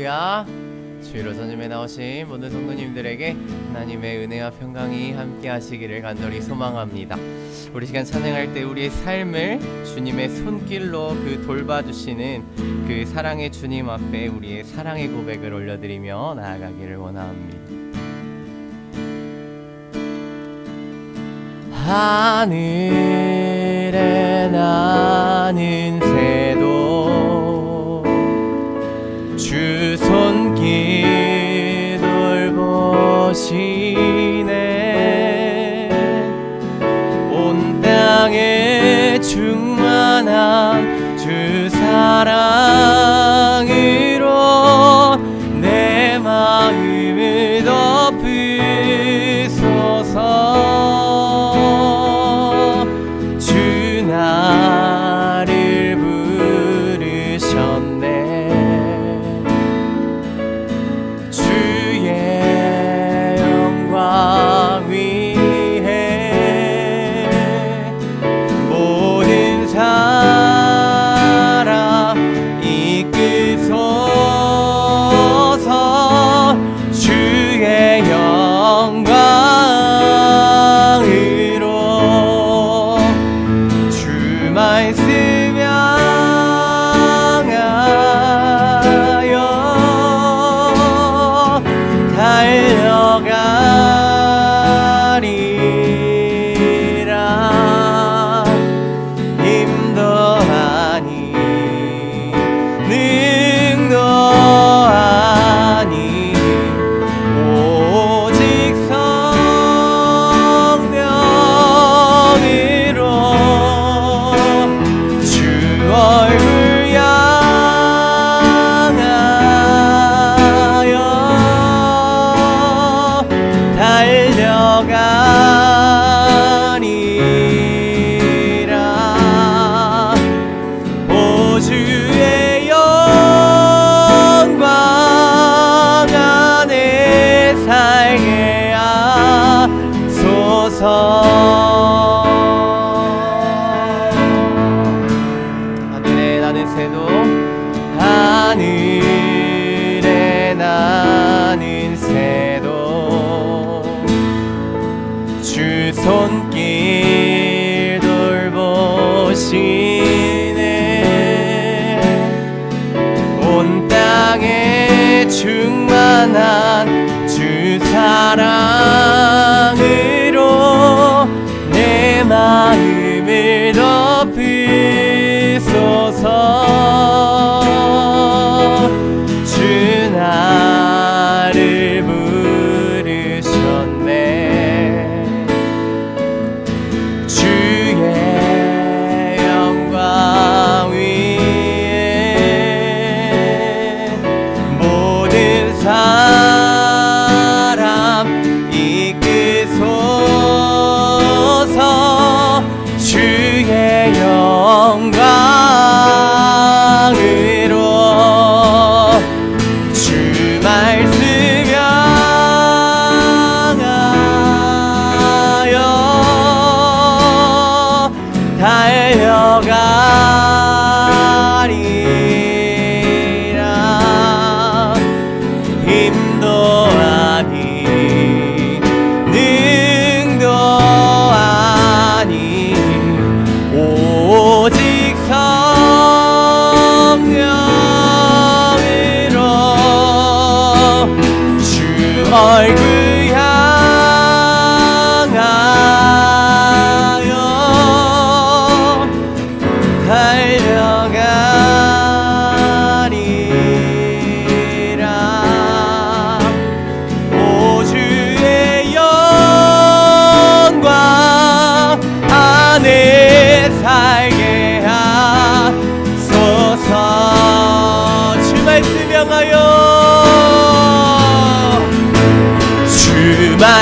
할렐루야. 주의로 전임에 나오신 모든 성도님들에게 하나님의 은혜와 평강이 함께 하시기를 간절히 소망합니다. 우리 시간 찬양할 때 우리의 삶을 주님의 손길로 그 돌봐주시는 그 사랑의 주님 앞에 우리의 사랑의 고백을 올려드리며 나아가기를 원합니다. 하늘에 나는 손길 돌보시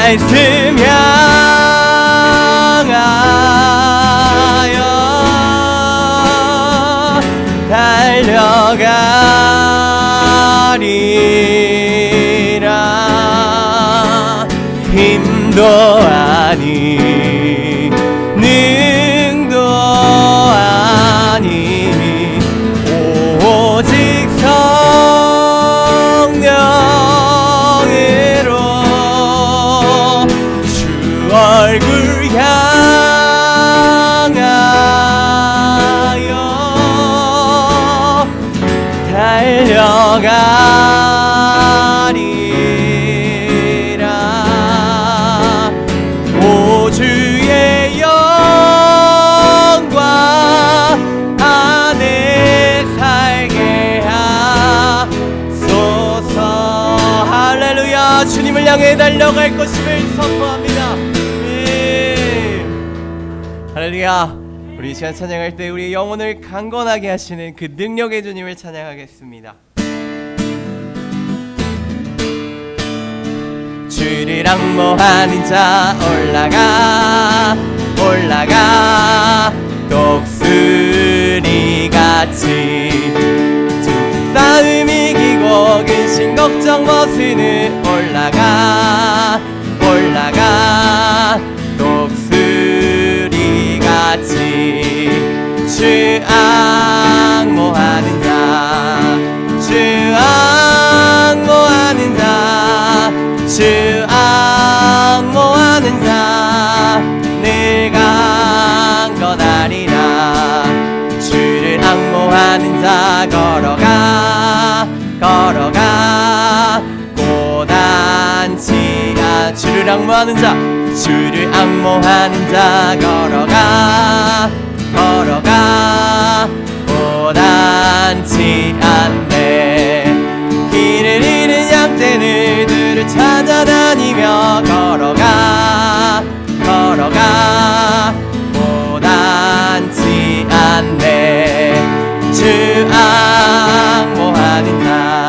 말씀 향하여 달려가리라. 힘도 아니 주의 영광 안에 살게 하소서. 할렐루야. 주님을 향해 달려갈 것임을 선포합니다. 예. 할렐루야. 우리 시간 찬양할 때 우리 영혼을 강건하게 하시는 그 능력의 주님을 찬양하겠습니다. 주를 악모하는 자 올라가 올라가. 독수리 같이 싸움 이기고 근심 걱정 벗으는 올라가 올라가. 독수리 같이 주 악모하는 자 주 악모하는 자늘 강건하리라. 주를 악모하는 자 걸어가 걸어가. 고단치 아 주를 악모하는 자 주를 악모하는 자 걸어가 걸어가. 고단치 않네 들을 찾아다니며 걸어가 걸어가. 고단치 않네. 주 악모하는 자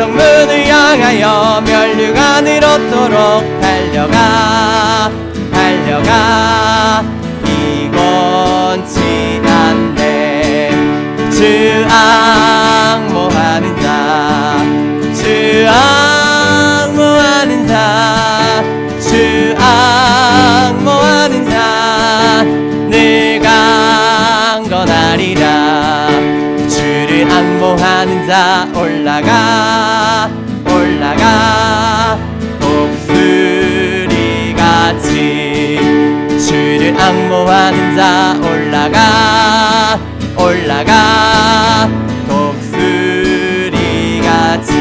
성문을 향하여 멸류관을 얻도록 달려가 달려가. 이곤치 않네 주악 주를 악모하는 자 올라가 올라가. 독수리 같이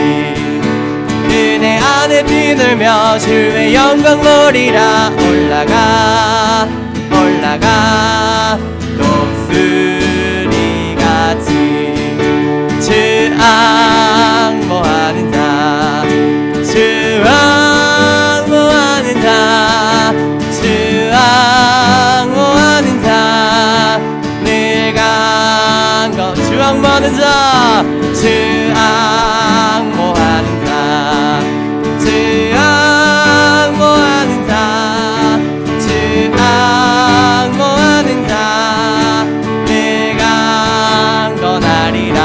은혜 안에 뛰놀며 주의 영광 누리라. 올라가 올라가. 독수리 같이 주악 자주 악모하는 자주 악모하는 자주 악모하는 자늘 강건하리라.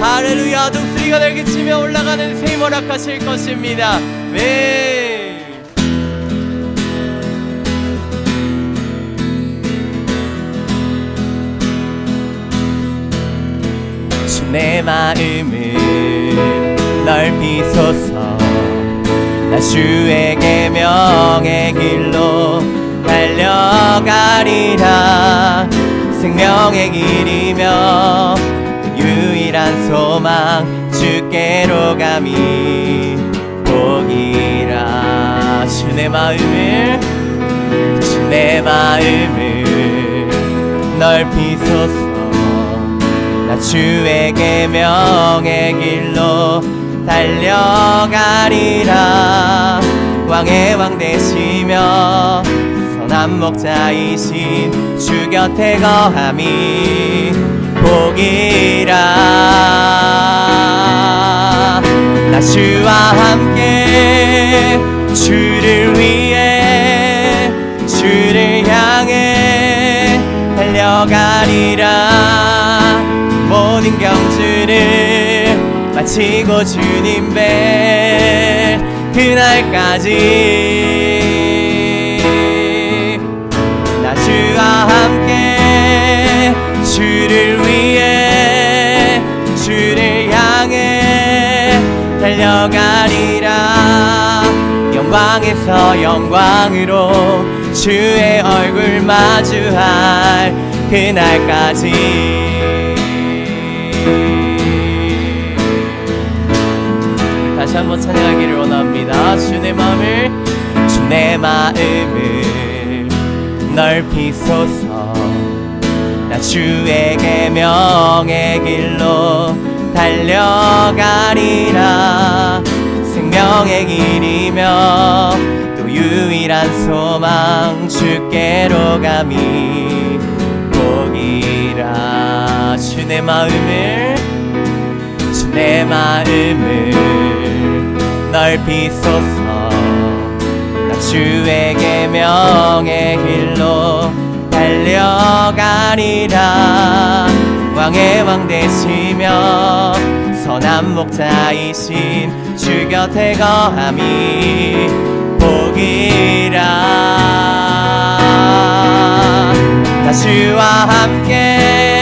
할렐루야 독수리가 날개치며 올라가는 새 허락하실 것입니다. 네. 내 마음을 넓히소서 나 주의 계명의 길로 달려가리라. 생명의 길이며 유일한 소망 주께로 감히 보기라. 주 내 마음을 주 내 마음을 넓히소서 나 주의 계명의 길로 달려가리라. 왕의 왕 되시며 선한 목자이신 주 곁에 거함이 복이라. 나 주와 함께 주를 위해 주를 향해 달려가리라 모든 경주를 마치고 주님 뵐 그날까지. 나 주와 함께 주를 위해 주를 향해 달려가리라. 영광에서 영광으로 주의 얼굴 마주할 그날까지 다시 한번 찬양하기를 원합니다. 주내 마음을 주내 마음을 넓히소서. 나 주의 계명의 길로 달려가리라. 생명의 길이며 또 유일한 소망 주께로 감히 주내 마음을 주내 마음을 넓히소서 나 주의 계명의 길로 달려가리라. 왕의 왕 되시며 선한 목자이신 주 곁에 거함이 복이라. 나 주와 함께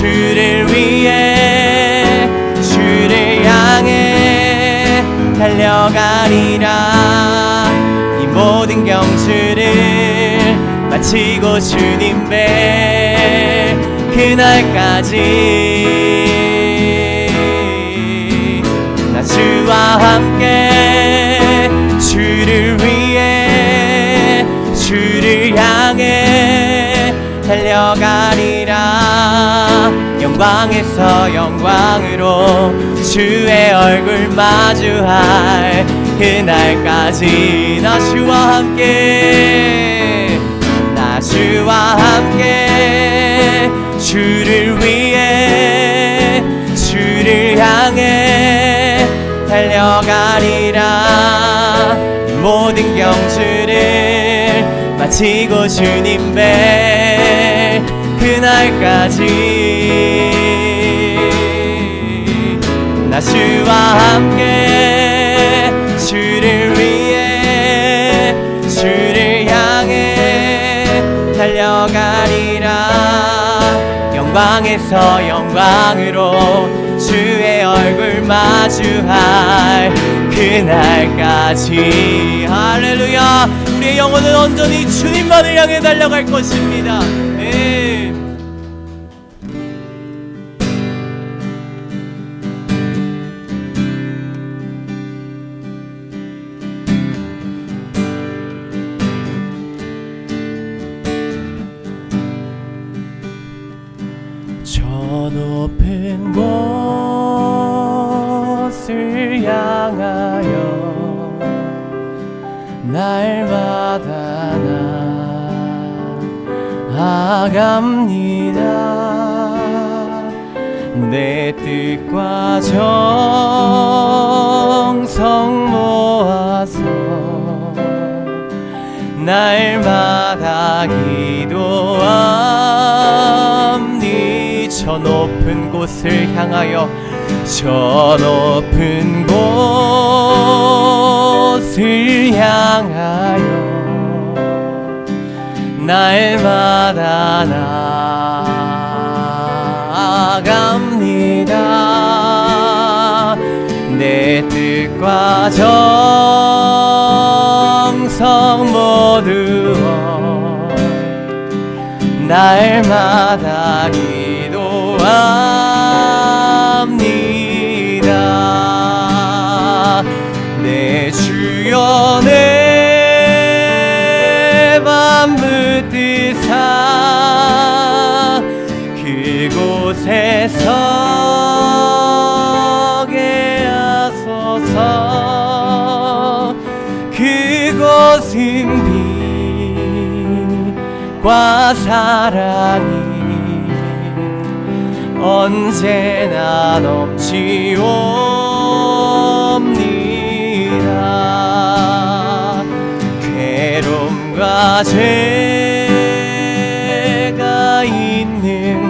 주를 위해 주를 향해 달려가리라. 이 모든 경주를 마치고 주님 뵐 그날까지 나 주와 함께 주를 위해 주를 향해 달려가리라 영광에서 영광으로 주의 얼굴 마주할 그날까지 나 주와 함께 나 주와 함께 주를 위해 주를 향해 달려가리라. 이 모든 경주를 마치고 주님 뵐 그날까지 나 주와 함께 주를 위해 주를 향해 달려가리라. 영광에서 영광으로 주의 얼굴 마주할 그날까지. 할렐루야. 우리의 영혼은 온전히 주님만을 향해 달려갈 것입니다. 네. 날마다 나아갑니다. 내 뜻과 정성 모아서 날마다 기도함니 저 높은 곳을 향하여 저 높은 곳 을 향하여 날마다 나아갑니다. 내 뜻과 정성 모두어 날마다 기도합 빛과 사랑이 언제나 넘치옵니다. 괴로움과 죄가 있는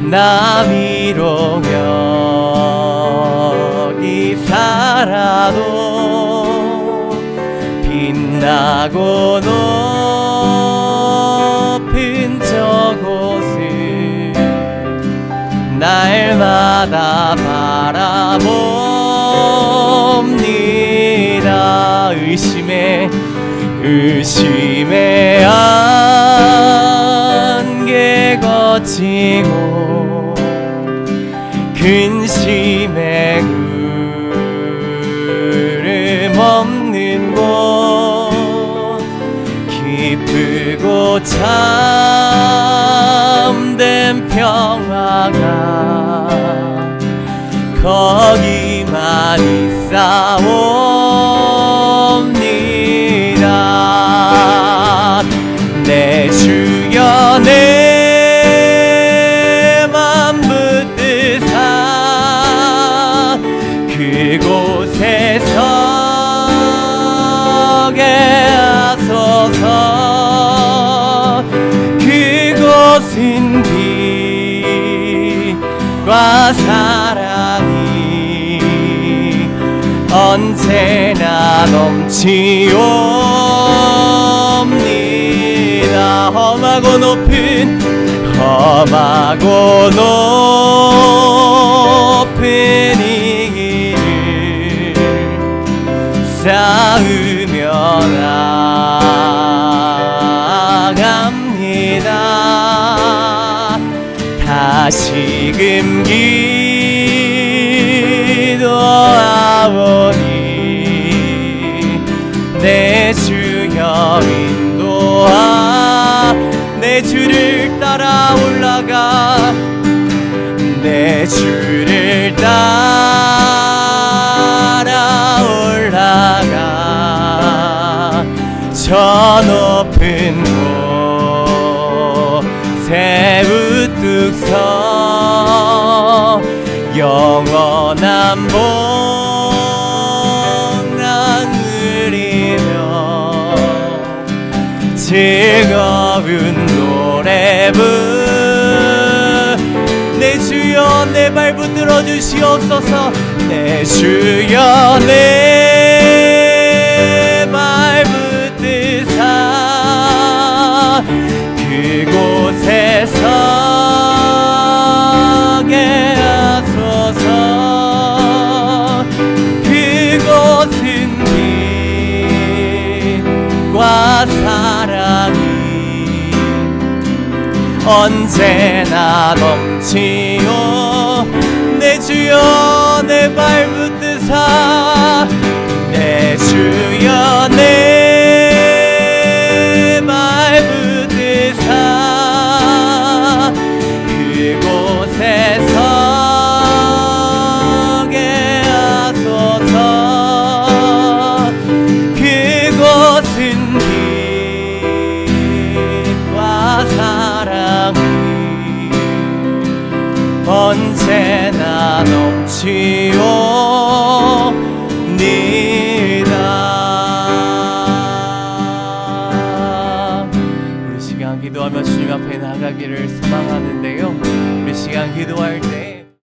곳나 비록 여기 살아도 빛나고 높은 저곳을 날마다 바라봅니다. 의심에 의심의 안개 거치고 근심의 참된 평화가 거기만 있사옵니다. 내 주 언제나 넘치옵니다. 험하고 높은 험하고 높은 이 길을 쌓으며 나갑니다. 다시금 기 따라 올라가 내 주를 따라 올라가 저 높은 곳에 우뚝 서 영원한 복 즐거운 노래 부내 주여 내 발 붙들어 주시옵소서. 내 주여 내 언제나 넘치오. 내 주여 내 발 붙드사. 내 주여 내